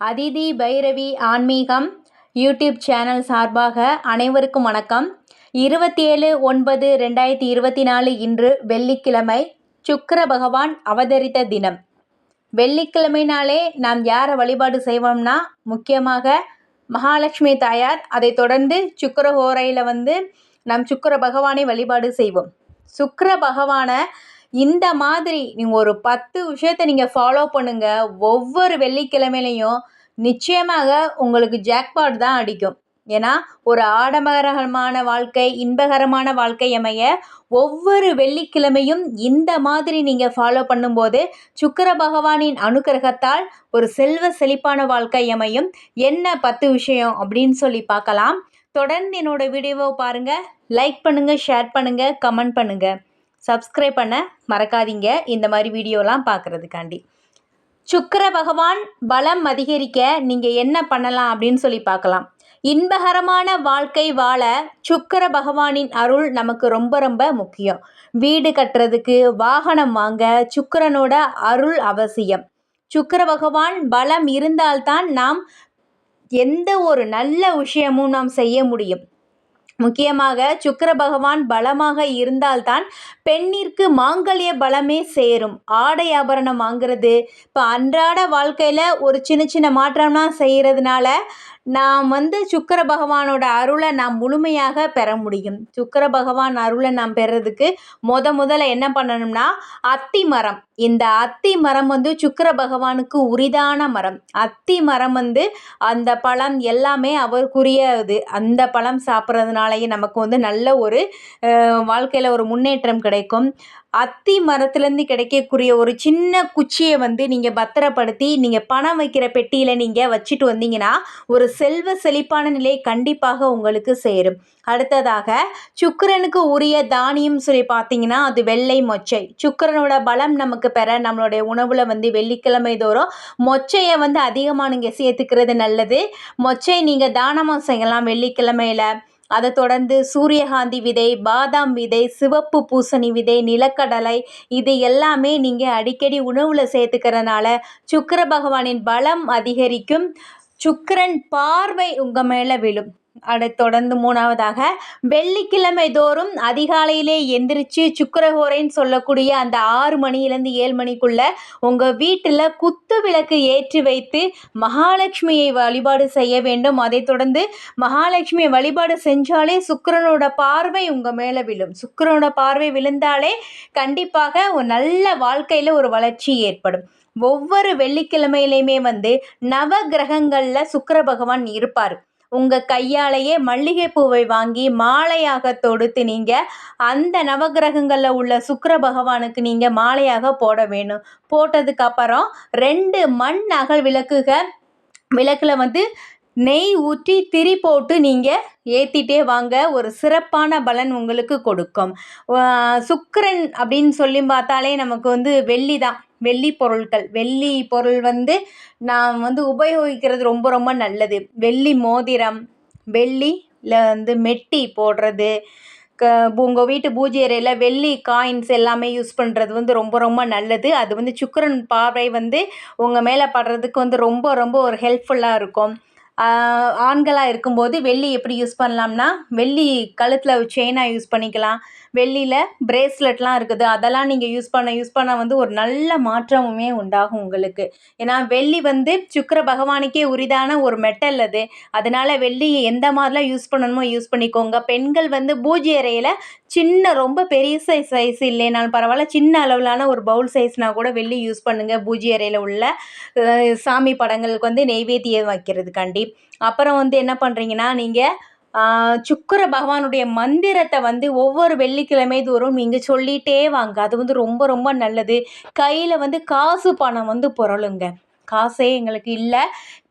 அதிதி பைரவி ஆன்மீகம் YouTube channel சார்பாக அனைவருக்கும் வணக்கம். இருபத்தி ஏழு ஒன்பது ரெண்டாயிரத்தி இருபத்தி நாலு இன்று வெள்ளிக்கிழமை சுக்கர பகவான் அவதரித்த தினம். வெள்ளிக்கிழமைனாலே நாம் யாரை வழிபாடு செய்வோம்னா முக்கியமாக மகாலட்சுமி தாயார் அதை தொடர்ந்து சுக்கர ஹோரையில் வந்து நாம் சுக்கர பகவானை வழிபாடு செய்வோம். சுக்கர பகவானை இந்த மாதிரி நீங்கள் ஒரு பத்து விஷயத்தை நீங்கள் ஃபாலோ பண்ணுங்கள் ஒவ்வொரு வெள்ளிக்கிழமையிலையும் நிச்சயமாக உங்களுக்கு ஜாக்பாட் தான் அடிக்கும். ஏன்னா ஒரு ஆடம்பரமான வாழ்க்கை இன்பகரமான வாழ்க்கை அமைய ஒவ்வொரு வெள்ளிக்கிழமையும் இந்த மாதிரி நீங்கள் ஃபாலோ பண்ணும்போது சுக்கர பகவானின் அனுகிரகத்தால் ஒரு செல்வ செழிப்பான வாழ்க்கை அமையும். என்ன பத்து விஷயம் அப்படின்னு சொல்லி பார்க்கலாம். தொடர்ந்து என்னோட வீடியோவை பாருங்கள் லைக் பண்ணுங்கள் ஷேர் பண்ணுங்கள் கமெண்ட் பண்ணுங்கள் சப்ஸ்கிரைப் பண்ண மறக்காதீங்க. இந்த மாதிரி வீடியோலாம் பார்க்குறதுக்காண்டி சுக்கர பகவான் பலம் அதிகரிக்க நீங்கள் என்ன பண்ணலாம் அப்படின்னு சொல்லி பார்க்கலாம் இன்பகரமான வாழ்க்கை வாழ சுக்கர பகவானின் அருள் நமக்கு ரொம்ப ரொம்ப முக்கியம். வீடு கட்டுறதுக்கு வாகனம் வாங்க சுக்கரனோட அருள் அவசியம். சுக்கர பகவான் பலம் இருந்தால்தான் நாம் எந்த ஒரு நல்ல விஷயமும் நாம் செய்ய முடியும். முக்கியமாக சுக்கர பகவான் பலமாக இருந்தால்தான் பெண்ணிற்கு மாங்கல்ய பலமே சேரும். ஆடை ஆபரணம் வாங்குறது இப்போ அன்றாட வாழ்க்கையில் ஒரு சின்ன சின்ன மாற்றம்லாம் செய்கிறதுனால நாம் வந்து சுக்கர பகவானோட அருளை நாம் முழுமையாக பெற முடியும். சுக்கர பகவான் அருளை நாம் பெறதுக்கு முத முதல்ல என்ன பண்ணணும்னா அத்தி மரம். இந்த அத்தி மரம் வந்து சுக்கர பகவானுக்கு உரிதான மரம். அத்தி மரம் வந்து அந்த பழம் எல்லாமே அவருக்குரியது. அந்த பழம் சாப்பிட்றதுனாலயே நமக்கு வந்து நல்ல ஒரு வாழ்க்கையில் ஒரு முன்னேற்றம் கிடைக்கும். அத்தி மரத்துலேருந்து கிடைக்கக்கூடிய ஒரு சின்ன குச்சியை வந்து நீங்கள் பத்திரப்படுத்தி நீங்கள் பணம் வைக்கிற பெட்டியில் நீங்கள் வச்சுட்டு வந்தீங்கன்னா ஒரு செல்வ செழிப்பான நிலை கண்டிப்பாக உங்களுக்கு சேரும். அடுத்ததாக சுக்கரனுக்கு உரிய தானியம் சொல்லி பார்த்தீங்கன்னா அது வெள்ளை மொச்சை. சுக்கரனோட பலம் நமக்கு பெற நம்மளுடைய உணவில் வந்து வெள்ளிக்கிழமை தோறும் மொச்சையை வந்து அதிகமாக நீங்கள் சேர்த்துக்கிறது நல்லது. மொச்சை நீங்கள் தானமாக செய்யலாம் வெள்ளிக்கிழமையில். அதை தொடர்ந்து சூரியகாந்தி விதை பாதாம் விதை சிவப்பு பூசணி விதை நிலக்கடலை இது எல்லாமே நீங்கள் அடிக்கடி உணவில் சேர்த்துக்கிறனால சுக்கர பகவானின் பலம் அதிகரிக்கும். சுக்கரன் பார்வை உங்கள் மேலே விழும். அதை தொடர்ந்து மூணாவதாக வெள்ளிக்கிழமை தோறும் அதிகாலையிலே எந்திரிச்சு சுக்கரகோரைன்னு சொல்லக்கூடிய அந்த ஆறு மணிலேருந்து ஏழு மணிக்குள்ள உங்கள் வீட்டில் குத்து விளக்கு ஏற்றி வைத்து மகாலட்சுமியை வழிபாடு செய்ய வேண்டும். அதை தொடர்ந்து மகாலட்சுமியை வழிபாடு செஞ்சாலே சுக்கரனோட பார்வை உங்கள் மேலே விழும். சுக்கரனோட பார்வை விழுந்தாலே கண்டிப்பாக ஒரு நல்ல வாழ்க்கையில் ஒரு வளர்ச்சி ஏற்படும். ஒவ்வொரு வெள்ளிக்கிழமையிலையுமே வந்து நவ கிரகங்களில் சுக்கர பகவான் இருப்பார். உங்கள் கையாலேயே மல்லிகைப்பூவை வாங்கி மாலையாக தொடுத்து நீங்கள் அந்த நவகிரகங்களில் உள்ள சுக்கர பகவானுக்கு நீங்கள் மாலையாக போட வேணும். போட்டதுக்கப்புறம் ரெண்டு மண் அகல் விளக்குக விளக்கில் வந்து நெய் ஊற்றி திரி போட்டு நீங்கள் ஏற்றிட்டே வாங்க. ஒரு சிறப்பான பலன் உங்களுக்கு கொடுக்கும். சுக்கரன் அப்படின்னு சொல்லி பார்த்தாலே நமக்கு வந்து வெள்ளி தான் வெள்ளி பொருட்கள் வெள்ளி பொருள் வந்து நாம் வந்து உபயோகிக்கிறது ரொம்ப ரொம்ப நல்லது. வெள்ளி மோதிரம் வெள்ளியில் வந்து மெட்டி போடுறது க உங்கள் வீட்டு பூஜை அறையில் வெள்ளி காயின்ஸ் எல்லாமே யூஸ் பண்ணுறது வந்து ரொம்ப ரொம்ப நல்லது. அது வந்து சுக்கரன் பார்வை வந்து உங்கள் மேலே படுறதுக்கு வந்து ரொம்ப ரொம்ப ஒரு ஹெல்ப்ஃபுல்லாக இருக்கும். ஆண்களாக இருக்கும்போது வெள்ளி எப்படி யூஸ் பண்ணலாம்னா வெள்ளி கழுத்தில் செயினாக யூஸ் பண்ணிக்கலாம். வெள்ளியில் பிரேஸ்லெட்லாம் இருக்குது. அதெல்லாம் நீங்கள் யூஸ் பண்ண யூஸ் பண்ண வந்து ஒரு நல்ல மாற்றமுமே உண்டாகும் உங்களுக்கு. ஏன்னா வெள்ளி வந்து சுக்கர பகவானுக்கே உரிதான ஒரு மெட்டல் அது. அதனால் வெள்ளியை எந்த மாதிரிலாம் யூஸ் பண்ணணுமோ யூஸ் பண்ணிக்கோங்க. பெண்கள் வந்து பூஜை அறையில் சின்ன ரொம்ப பெரிய சைஸ் சைஸ் இல்லைனாலும் பரவாயில்ல. சின்ன அளவிலான ஒரு பவுல் சைஸ்னால் கூட வெள்ளி யூஸ் பண்ணுங்கள் பூஜை அறையில் உள்ள சாமி படங்களுக்கு வந்து நெய்வேத்தியம் வைக்கிறதுக்காண்டி அப்புறம் வந்து என்ன பண்ணுறீங்கன்னா நீங்கள் சுக்கர பகவானுடைய மந்திரத்தை வந்து ஒவ்வொரு வெள்ளிக்கிழமை தோறும் நீங்கள் சொல்லிகிட்டே வாங்க. அது வந்து ரொம்ப ரொம்ப நல்லது. கையில் வந்து காசு பணம் வந்து புரளுங்க. காசே எங்களுக்கு இல்லை.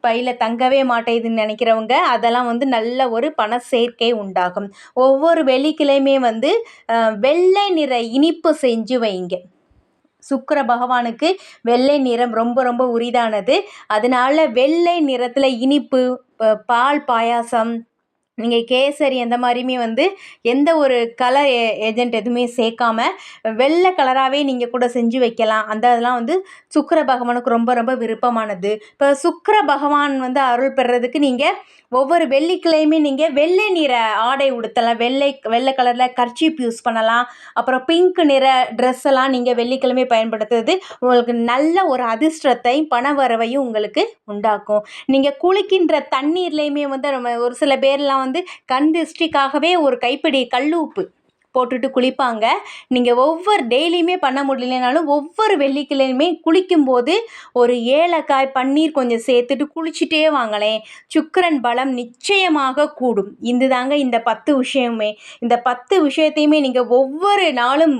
பையில் தங்கவே மாட்டேதுன்னு நினைக்கிறவங்க அதெல்லாம் வந்து நல்ல ஒரு பண சேர்க்கை உண்டாகும். ஒவ்வொரு வெள்ளிக்கிழமையும் வந்து வெள்ளை நிற இனிப்பு செஞ்சு வைங்க. சுக்கர பகவானுக்கு வெள்ளை நிறம் ரொம்ப ரொம்ப உரிதானது. அதனால வெள்ளை நிறத்தில் இனிப்பு பால் பாயாசம் நீங்கள் கேசரி அந்த மாதிரியுமே வந்து எந்த ஒரு கலர் ஏ ஏஜென்ட் எதுவுமே சேர்க்காம வெள்ளை கலராகவே நீங்கள் கூட செஞ்சு வைக்கலாம். அந்த இதெல்லாம் வந்து சுக்கர பகவானுக்கு ரொம்ப ரொம்ப விருப்பமானது. இப்போ சுக்கர பகவான் வந்து அருள் பெறுறதுக்கு நீங்கள் ஒவ்வொரு வெள்ளிக்கிழமையுமே நீங்கள் வெள்ளை நிற ஆடை உடுத்தலாம். வெள்ளை வெள்ளை கலரில் கர்ச்சீப் யூஸ் பண்ணலாம். அப்புறம் பிங்க் நிற ட்ரெஸ் எல்லாம் நீங்கள் வெள்ளிக்கிழமை பயன்படுத்துறது உங்களுக்கு நல்ல ஒரு அதிர்ஷ்டத்தை பணவரவையும் உங்களுக்கு உண்டாக்கும். நீங்கள் குளிக்கின்ற தண்ணீர்லேயுமே வந்து நம்ம ஒரு சில பேர்லாம் வந்து வந்து கண் திருஷ்டிக்காகவே ஒரு கைப்பிடி கல் உப்பு போட்டுட்டு குளிப்பாங்க. நீங்கள் ஒவ்வொரு டெய்லியுமே பண்ண முடியலனாலும் ஒவ்வொரு வெள்ளிக்கிழமையுமே குளிக்கும்போது ஒரு ஏலக்காய் பன்னீர் கொஞ்சம் சேர்த்துட்டு குளிச்சுட்டே வாங்களேன். சுக்கரன் பலம் நிச்சயமாக கூடும். இது தாங்க இந்த பத்து விஷயமே. இந்த பத்து விஷயத்தையுமே நீங்கள் ஒவ்வொரு நாளும்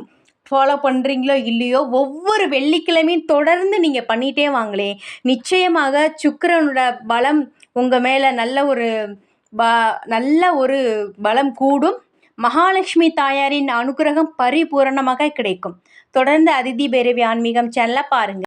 ஃபாலோ பண்ணுறீங்களோ இல்லையோ ஒவ்வொரு வெள்ளிக்கிழமையும் தொடர்ந்து நீங்கள் பண்ணிகிட்டே வாங்களே நிச்சயமாக சுக்கரனோட பலம் உங்கள் மேலே நல்ல ஒரு ப நல்ல ஒரு பலம் கூடும். மகாலட்சுமி தாயாரின் அனுக்கிரகம் பரிபூரணமாக கிடைக்கும். தொடர்ந்து அதிதி பேரவி ஆன்மீகம் சேனலை பாருங்கள்.